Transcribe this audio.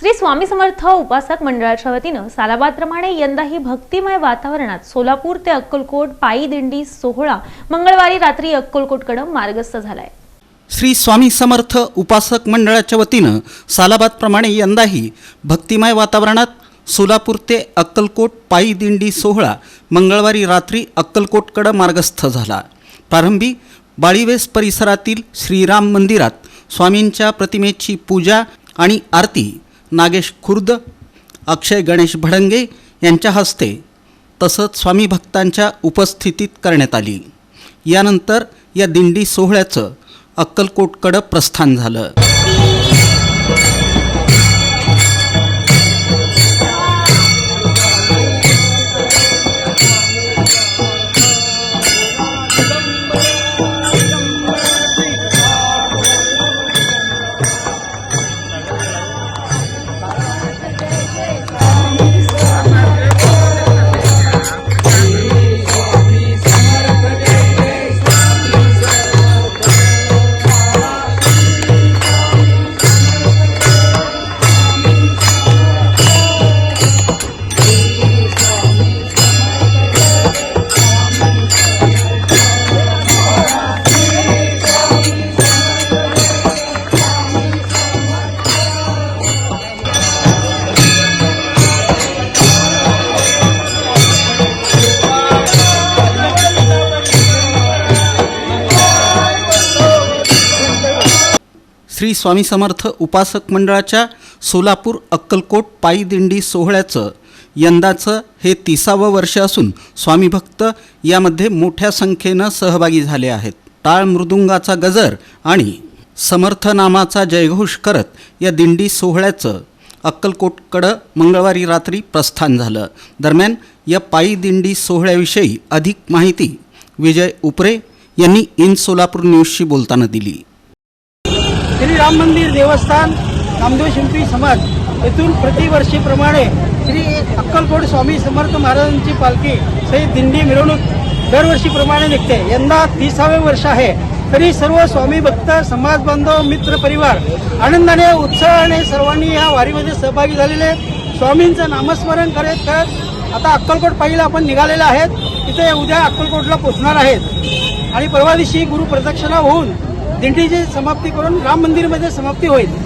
श्री स्वामी समर्थ उपासक मंडळाच्या वतीनं सालाबादप्रमाणे यंदाही भक्तिमय वातावरणात सोलापूर ते अक्कलकोट पायी दिंडी सोहळा मंगळवारी रात्री अक्कलकोटकडे मार्गस्थ झालाय. श्री स्वामी समर्थ उपासक मंडळाच्या वतीनं सालाबादप्रमाणे यंदाही भक्तिमय वातावरणात सोलापूर ते अक्कलकोट पायी दिंडी सोहळा मंगळवारी रात्री अक्कलकोटकडं मार्गस्थ झाला. प्रारंभी बाळीवेस परिसरातील श्रीराम मंदिरात स्वामींच्या प्रतिमेची पूजा आणि आरती नागेश खुर्द अक्षय गणेश भडंगे यांच्या हस्ते तसंच स्वामी भक्तांच्या उपस्थितीत करण्यात आली. यानंतर या दिंडी सोहळ्याचं अक्कलकोटकडं प्रस्थान झालं. श्री स्वामी समर्थ उपासक मंडळाच्या सोलापूर अक्कलकोट पायी दिंडी सोहळ्याचं यंदाचं हे तिसावं वर्ष असून स्वामी भक्त यामध्ये मोठ्या संख्येनं सहभागी झाले आहेत. टाळ मृदुंगाचा गजर आणि समर्थ नामाचा जयघोष करत या दिंडी सोहळ्याचं अक्कलकोटकडं मंगळवारी रात्री प्रस्थान झालं. दरम्यान या पायी दिंडी सोहळ्याविषयी अधिक माहिती विजय उपरे यांनी इन सोलापूर न्यूजशी बोलताना दिली. श्री राम मंदिर देवस्थान नामदेव शिंपी समाज. येथून प्रतिवर्षीप्रमाणे श्री अक्कलकोट स्वामी समर्थ महाराजांची पालखी सहित दिंडी मिरवणूक दरवर्षीप्रमाणे निघते. यंदा तिसावे वर्ष आहे. तरी सर्व स्वामी भक्त समाज बांधव मित्र परिवार आनंदाने उत्साहाने सर्वांनी या वारीमध्ये सहभागी झालेले आहेत. स्वामींचं नामस्मरण करत करत आता अक्कलकोट पाहिला आपण निघालेले आहेत. तिथे उद्या अक्कलकोटला पोचणार आहेत. आणि परवा दिवशी गुरु प्रदक्षिणा होऊन दिंडीची समाप्ती करून राम मंदिरमध्ये समाप्ती होईल.